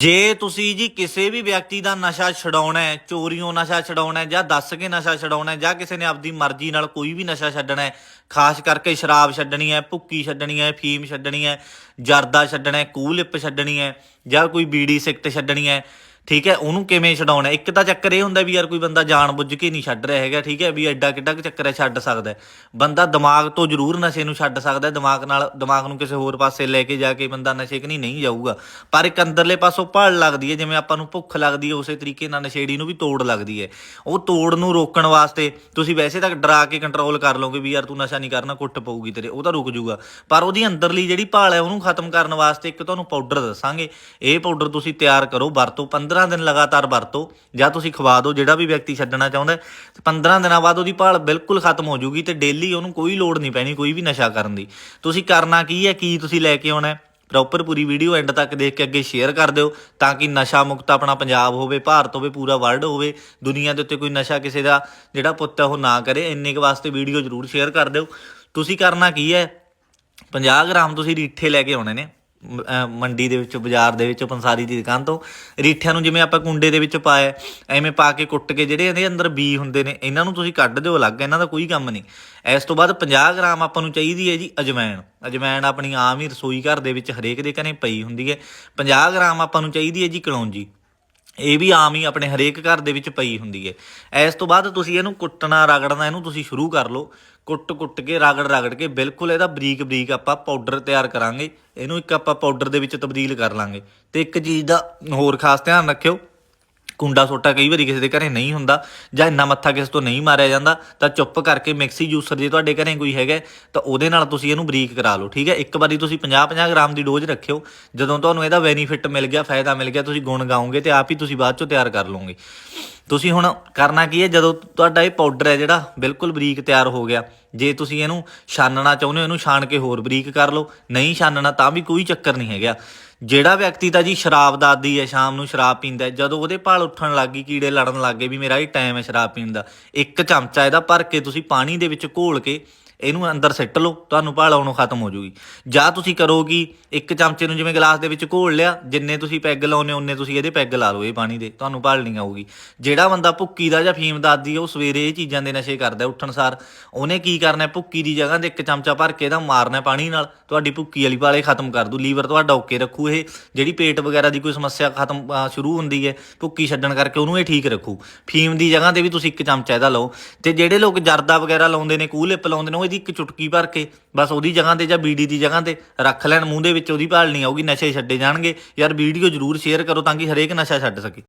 ਜੇ ਤੁਸੀਂ ਜੀ ਕਿਸੇ ਵੀ ਵਿਅਕਤੀ ਦਾ ਨਸ਼ਾ ਛਡਾਉਣਾ ਹੈ, ਚੋਰੀਓਂ ਨਸ਼ਾ ਛਡਾਉਣਾ ਹੈ ਜਾਂ ਦੱਸ ਕੇ ਨਸ਼ਾ ਛਡਾਉਣਾ ਹੈ ਜਾਂ ਕਿਸੇ ਨੇ ਆਪਦੀ ਮਰਜ਼ੀ ਨਾਲ ਕੋਈ ਵੀ ਨਸ਼ਾ ਛੱਡਣਾ ਹੈ, ਖਾਸ ਕਰਕੇ ਸ਼ਰਾਬ ਛੱਡਣੀ ਹੈ, ਭੁੱਕੀ ਛੱਡਣੀ ਹੈ, ਫੀਮ ਛੱਡਣੀ ਹੈ, ਜਰਦਾ ਛੱਡਣਾ ਹੈ, ਕੂਲਿਪ ਛੱਡਣੀ ਹੈ ਜਾਂ ਕੋਈ ਬੀੜੀ ਸਿਗਰਟ ਛੱਡਣੀ ਹੈ ਠੀਕ ਹੈ, ਉਹਨੂੰ ਕਿਵੇਂ ਛਡਾਉਣਾ ਇੱਕ ਤਾਂ ਚੱਕਰ ਇਹ ਹੁੰਦਾ ਵੀ ਯਾਰ ਕੋਈ ਬੰਦਾ ਜਾਣ ਬੁੱਝ ਕੇ ਨਹੀਂ ਛੱਡ ਰਿਹਾ ਹੈਗਾ, ਠੀਕ ਹੈ, ਵੀ ਐਡਾ ਕਿੱਡਾ ਕੁ ਚੱਕਰ ਹੈ ਛੱਡ ਸਕਦਾ ਬੰਦਾ ਦਿਮਾਗ ਤੋਂ ਜ਼ਰੂਰ ਨਸ਼ੇ ਨੂੰ ਛੱਡ ਸਕਦਾ ਦਿਮਾਗ ਨਾਲ, ਦਿਮਾਗ ਨੂੰ ਕਿਸੇ ਹੋਰ ਪਾਸੇ ਲੈ ਕੇ ਜਾ ਕੇ ਬੰਦਾ ਨਸ਼ੇ ਕਨੀ ਨਹੀਂ ਜਾਊਗਾ। ਪਰ ਇੱਕ ਅੰਦਰਲੇ ਪਾਸੋਂ ਭਲ ਲੱਗਦੀ ਹੈ, ਜਿਵੇਂ ਆਪਾਂ ਨੂੰ ਭੁੱਖ ਲੱਗਦੀ ਹੈ, ਉਸੇ ਤਰੀਕੇ ਨਾਲ ਨਸ਼ੇੜੀ ਨੂੰ ਵੀ ਤੋੜ ਲੱਗਦੀ ਹੈ। ਉਹ ਤੋੜ ਨੂੰ ਰੋਕਣ ਵਾਸਤੇ ਤੁਸੀਂ ਵੈਸੇ ਤੱਕ ਡਰਾ ਕੇ ਕੰਟਰੋਲ ਕਰ ਲਓਗੇ ਵੀ ਯਾਰ ਤੂੰ ਨਸ਼ਾ ਨਹੀਂ ਕਰਨਾ, ਕੁੱਟ ਪਊਗੀ ਤੇਰੇ, ਉਹ ਤਾਂ ਰੁਕ ਜਾਊਗਾ। ਪਰ ਉਹਦੀ ਅੰਦਰਲੀ ਜਿਹੜੀ ਭਾਲ ਹੈ, ਉਹਨੂੰ ਖਤਮ ਕਰਨ ਵਾਸਤੇ ਇੱਕ ਤੁਹਾਨੂੰ ਪਾਊਡਰ ਦੱਸਾਂਗੇ। ਇਹ ਪਾਊਡਰ ਤੁਸੀਂ ਤਿਆਰ ਕਰੋ, ਵਰਤੋਂ 15 ਦਿਨ ਲਗਾਤਾਰ ਵਰਤੋ ਜਾਂ ਤੁਸੀਂ ਖਵਾ ਦਿਓ ਜਿਹੜਾ ਵੀ ਵਿਅਕਤੀ ਛੱਡਣਾ ਚਾਹੁੰਦਾ ਹੈ, 15 ਦਿਨਾਂ ਬਾਅਦ ਉਹਦੀ ਭਾਲ ਬਿਲਕੁਲ ਖਤਮ ਹੋ ਜਾਊਗੀ ਤੇ ਡੇਲੀ ਉਹਨੂੰ ਕੋਈ ਲੋੜ ਨਹੀਂ ਪੈਣੀ ਕੋਈ ਵੀ ਨਸ਼ਾ ਕਰਨ ਦੀ। ਤੁਸੀਂ ਕਰਨਾ ਕੀ ਹੈ ਕੀ ਤੁਸੀਂ ਲੈ ਕੇ ਆਉਣਾ ਪ੍ਰੋਪਰ ਪੂਰੀ ਵੀਡੀਓ ਐਂਡ ਤੱਕ ਦੇਖ ਕੇ ਅੱਗੇ ਸ਼ੇਅਰ ਕਰ ਦਿਓ ਤਾਂ ਕਿ ਨਸ਼ਾ ਮੁਕਤ ਆਪਣਾ ਪੰਜਾਬ ਹੋਵੇ ਭਾਰਤ ਹੋਵੇ ਪੂਰਾ ਵਰਲਡ ਹੋਵੇ ਦੁਨੀਆ ਦੇ ਉੱਤੇ ਕੋਈ ਨਸ਼ਾ ਕਿਸੇ ਦਾ ਜਿਹੜਾ ਪੁੱਤ ਹੈ ਉਹ ਨਾ ਕਰੇ ਇੰਨੇ ਕੁ ਵਾਸਤੇ ਵੀਡੀਓ ਜ਼ਰੂਰ ਸ਼ੇਅਰ ਕਰ ਦਿਓ। ਤੁਸੀਂ ਕਰਨਾ ਕੀ ਹੈ 50 ਗ੍ਰਾਮ ਤੁਸੀਂ ਰੀਠੇ ਲੈ ਕੇ ਆਉਣੇ ਨੇ ਮੰਡੀ ਦੇ ਵਿੱਚ, ਬਾਜ਼ਾਰ ਦੇ ਵਿੱਚ, ਪੰਸਾਰੀ ਦੀ ਦੁਕਾਨ ਤੋਂ। ਰੀਠਿਆਂ ਨੂੰ ਜਿਵੇਂ ਆਪਾਂ ਕੁੰਡੇ ਦੇ ਵਿੱਚ ਪਾਇਆ ਐਵੇਂ ਪਾ ਕੇ ਕੁੱਟ ਕੇ ਜਿਹੜੇ ਇਹਦੇ ਅੰਦਰ ਬੀ ਹੁੰਦੇ ਨੇ, ਇਹਨਾਂ ਨੂੰ ਤੁਸੀਂ ਕੱਢ ਦਿਓ ਅਲੱਗ, ਇਹਨਾਂ ਦਾ ਕੋਈ ਕੰਮ ਨਹੀਂ। ਇਸ ਤੋਂ ਬਾਅਦ 50 ਗ੍ਰਾਮ ਆਪਾਂ ਨੂੰ ਚਾਹੀਦੀ ਹੈ ਜੀ ਅਜਵਾਇਣ ਅਜਵਾਇਣ ਆਪਣੀ ਆਮ ਹੀ ਰਸੋਈ ਘਰ ਦੇ ਵਿੱਚ ਹਰੇਕ ਦੇ ਘਰੇ ਪਈ ਹੁੰਦੀ ਹੈ। 50 ਗ੍ਰਾਮ ਆਪਾਂ ਨੂੰ ਚਾਹੀਦੀ ਹੈ ਜੀ ਕਲੌਂਜੀ। ਇਹ ਵੀ ਆਮ ਹੀ ਆਪਣੇ ਹਰੇਕ ਘਰ ਦੇ ਵਿੱਚ ਪਈ ਹੁੰਦੀ ਹੈ। ਇਸ ਤੋਂ ਬਾਅਦ ਤੁਸੀਂ ਇਹਨੂੰ ਕੁੱਟਣਾ, ਰਗੜਨਾ, ਇਹਨੂੰ ਤੁਸੀਂ ਸ਼ੁਰੂ ਕਰ ਲਓ। ਕੁੱਟ ਕੁੱਟ ਕੇ ਰਗੜ ਰਗੜ ਕੇ, ਬਿਲਕੁਲ ਇਹਦਾ ਬਰੀਕ ਬਰੀਕ ਆਪਾਂ ਪਾਊਡਰ ਤਿਆਰ ਕਰਾਂਗੇ। ਇਹਨੂੰ ਇੱਕ ਆਪਾਂ ਪਾਊਡਰ ਦੇ ਵਿੱਚ ਤਬਦੀਲ ਕਰ ਲਾਂਗੇ। ਤੇ ਇੱਕ ਚੀਜ਼ ਦਾ ਹੋਰ ਖਾਸ ਧਿਆਨ ਰੱਖਿਓ ਕੁੰਡਾ ਸੋਟਾ ਕਈ ਵਾਰੀ ਕਿਸੇ ਦੇ ਘਰੇ ਨਹੀਂ ਹੁੰਦਾ ਜਾਂ ਇੰਨਾ ਮੱਥਾ ਕਿਸੇ ਤੋਂ ਨਹੀਂ ਮਾਰਿਆ ਜਾਂਦਾ, ਤਾਂ ਚੁੱਪ ਕਰਕੇ ਮਿਕਸੀ ਜੂਸਰ ਜੇ ਤੁਹਾਡੇ ਘਰੇ ਕੋਈ ਹੈਗਾ ਤਾਂ ਉਹਦੇ ਨਾਲ ਤੁਸੀਂ ਇਹਨੂੰ ਬਰੀਕ ਕਰਾ ਲਓ, ਠੀਕ ਹੈ? ਇੱਕ ਵਾਰੀ ਤੁਸੀਂ 50-50 ਗ੍ਰਾਮ ਦੀ ਡੋਜ਼ ਰੱਖਿਓ, ਜਦੋਂ ਤੁਹਾਨੂੰ ਇਹਦਾ ਬੈਨੀਫਿਟ ਮਿਲ ਗਿਆ, ਫਾਇਦਾ ਮਿਲ ਗਿਆ, ਤੁਸੀਂ ਗੁਣ ਗਾਓਗੇ ਤੇ ਆਪ ਹੀ ਤੁਸੀਂ ਬਾਅਦ ਚੋਂ ਤਿਆਰ ਕਰ ਲਓਗੇ। ਤੁਸੀਂ ਹੁਣ ਕਰਨਾ ਕੀ ਹੈ, ਜਦੋਂ ਤੁਹਾਡਾ ਇਹ ਪਾਊਡਰ ਹੈ ਜਿਹੜਾ ਬਿਲਕੁਲ ਬਰੀਕ ਤਿਆਰ ਹੋ ਗਿਆ ਜੇ ਤੁਸੀਂ ਇਹਨੂੰ ਛਾਨਣਾ ਚਾਹੁੰਦੇ ਹੋ ਇਹਨੂੰ ਛਾਣ ਕੇ ਹੋਰ ਬਰੀਕ ਕਰ ਲਓ। ਨਹੀਂ ਛਾਨਣਾ ਤਾਂ ਵੀ ਕੋਈ ਚੱਕਰ ਨਹੀਂ ਹੈਗਾ। ਜਿਹੜਾ ਵਿਅਕਤੀ ਤਾਂ ਜੀ ਸ਼ਰਾਬ ਦਾਦੀ ਹੈ ਸ਼ਾਮ ਨੂੰ ਸ਼ਰਾਬ ਪੀਂਦਾ ਹੈ, ਜਦੋਂ ਉਹਦੇ ਭਾਲ ਉੱਠਣ ਲੱਗ ਗਈ ਕੀੜੇ ਲੜਨ ਲੱਗ ਗਏ ਵੀ ਮੇਰਾ ਇਹ ਟਾਈਮ ਹੈ ਸ਼ਰਾਬ ਪੀਣ ਦਾ। ਇੱਕ ਚਮਚਾ ਇਹਦਾ ਭਰ ਕੇ ਤੁਸੀਂ ਪਾਣੀ ਦੇ ਵਿੱਚ ਘੋਲ ਕੇ ਇਹਨੂੰ ਅੰਦਰ ਸਿੱਟ ਲਓ ਤੁਹਾਨੂੰ ਭਾਲ ਆਉਣੋਂ ਖਤਮ ਹੋ ਜੂਗੀ। ਜਾਂ ਤੁਸੀਂ ਕਰੋ ਕਿ ਇੱਕ ਚਮਚੇ ਨੂੰ ਜਿਵੇਂ ਗਲਾਸ ਦੇ ਵਿੱਚ ਘੋਲ ਲਿਆ ਜਿੰਨੇ ਤੁਸੀਂ ਪੈਗ ਲਾਉਨੇ ਉਹਨੇ ਤੁਸੀਂ ਇਹਦੇ ਪੈਗ ਲਾ ਲਓ ਇਹ ਪਾਣੀ ਦੇ ਤੁਹਾਨੂੰ ਭਾਲ ਨਹੀਂ ਆਊਗੀ। ਜਿਹੜਾ ਬੰਦਾ ਭੁੱਕੀ ਦਾ ਜਾਂ ਫੀਮ ਦਾਦੀ ਉਹ ਸਵੇਰੇ ਇਹ ਚੀਜ਼ਾਂ ਦੇ ਨਸ਼ੇ ਕਰਦਾ ਉੱਠਣ ਸਾਰ। ਉਹਨੇ ਕੀ ਕਰਨਾ ਹੈ, ਭੁੱਕੀ ਦੀ ਜਗ੍ਹਾ ਤੇ ਇੱਕ ਚਮਚਾ ਭਰ ਕੇ ਇਹਦਾ ਮਾਰਨਾ ਹੈ ਪਾਣੀ ਨਾਲ। ਤੁਹਾਡੀ ਭੁੱਕੀ ਵਾਲੀ ਭਾਲੇ ਖਤਮ ਕਰ ਦੂ। ਲੀਵਰ ਤੁਹਾਡਾ ਓਕੇ ਰੱਖੂ। ਇਹ ਜਿਹੜੀ ਪੇਟ ਵਗੈਰਾ ਦੀ ਕੋਈ ਸਮੱਸਿਆ ਖਤਮ ਅਹ ਸ਼ੁਰੂ ਹੁੰਦੀ ਹੈ ਭੁੱਕੀ ਛੱਡਣ ਕਰਕੇ ਉਹਨੂੰ ਇਹ ਠੀਕ ਰੱਖੂ। ਫੀਮ ਦੀ ਜਗ੍ਹਾ ਤੇ ਵੀ ਤੁਸੀਂ ਇੱਕ ਚਮਚਾ ਇਹਦਾ ਲਓ। ਤੇ ਜਿਹੜੇ ਲੋਕ ਜਰਦਾ ਵਗੈਰਾ ਲਾਉਂਦੇ ਨੇ ਕੂਲਿਪ ਲਾਉਂਦੇ ਨੇ ਉਹ ਇਹਦੀ ਇੱਕ ਚੁਟਕੀ ਭਰ ਕੇ ਬਸ ਉਹਦੀ ਜਗ੍ਹਾ ਤੇ ਜਾਂ ਬੀੜੀ ਦੀ ਜਗ੍ਹਾ ਤੇ ਰੱਖ ਲੈਣ। ਮੂੰਹ ਦੇ ਵਿੱਚ ਉਹਦੀ ਭਾਲ ਨਹੀਂ ਆਊਗੀ ਨਸ਼ੇ ਛੱਡੇ ਜਾਣਗੇ। ਯਾਰ ਵੀਡੀਓ ਜ਼ਰੂਰ ਸ਼ੇਅਰ ਕਰੋ ਤਾਂ ਕਿ ਹਰੇਕ ਨਸ਼ਾ ਛੱਡ ਸਕੇ।